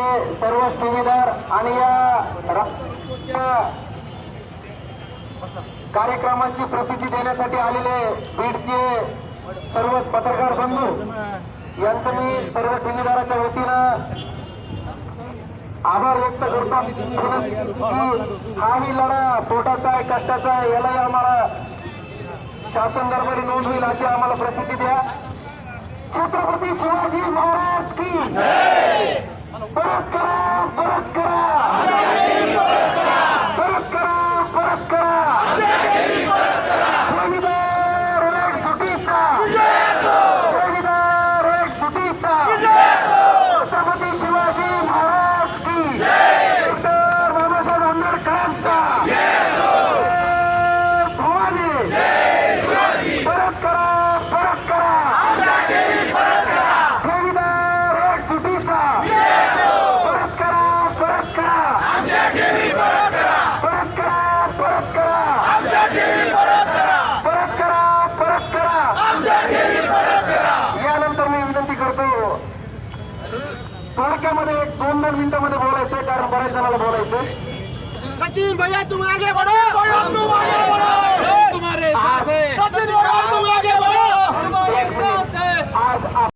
तालुक्यातले सर्व ठेवीदार आणि या कार्यक्रमाची प्रसिद्धी देण्यासाठी आलेले बीडचे सर्व पत्रकार बंधू यांचं मी सर्व ठेवीदाराच्या वतीनं आभार व्यक्त करतो. हाही लढा पोटाचा आहे कष्टाचा आहे यालाही आम्हाला शासन दरबारी नोंद होईल अशी आम्हाला प्रसिद्धी द्या. छत्रपती शिवाजी महाराज की परत करा परत करा परत करा परत करा ठेवीदार एक थोडक्यामध्ये एक दोन दोन मिनिटामध्ये बोलायचंय कारण बऱ्याच जणाला बोलायचंय सचिन भैया तुम्ही आगे बढो.